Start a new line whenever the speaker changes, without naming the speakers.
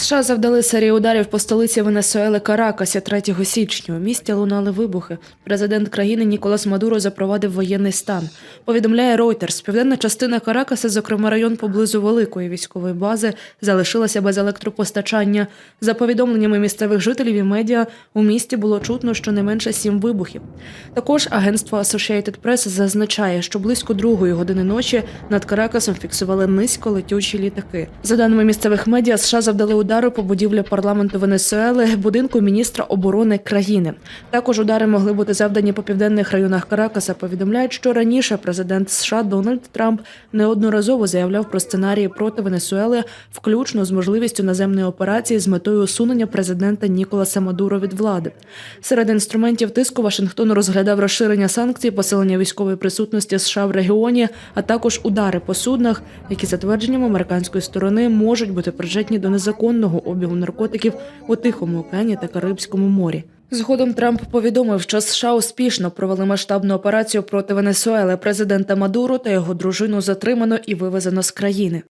США завдали серію ударів по столиці Венесуели Каракасі 3 січня. У місті лунали вибухи. Президент країни Ніколас Мадуро запровадив воєнний стан. Повідомляє Reuters. Південна частина Каракаса, зокрема район поблизу великої військової бази, залишилася без електропостачання. За повідомленнями місцевих жителів і медіа, у місті було чутно щонайменше сім вибухів. Також агентство Associated Press зазначає, що близько другої години ночі над Каракасом фіксували низько летючі літаки. За даними місцевих медіа, США завдали удару по будівлі парламенту Венесуели, будинку міністра оборони країни. Також удари могли бути завдані по південних районах Каракаса. Повідомляють, що раніше президент США Дональд Трамп неодноразово заявляв про сценарії проти Венесуели, включно з можливістю наземної операції з метою усунення президента Ніколаса Мадуро від влади. Серед інструментів тиску Вашингтон розглядав розширення санкцій, посилення військової присутності США в регіоні, а також удари по суднах, які за твердженням американської сторони можуть бути причетні до незаконного обігу наркотиків у Тихому океані та Карибському морі. Згодом Трамп повідомив, що США успішно провели масштабну операцію проти Венесуели. Президента Мадуро та його дружину затримано і вивезено з країни.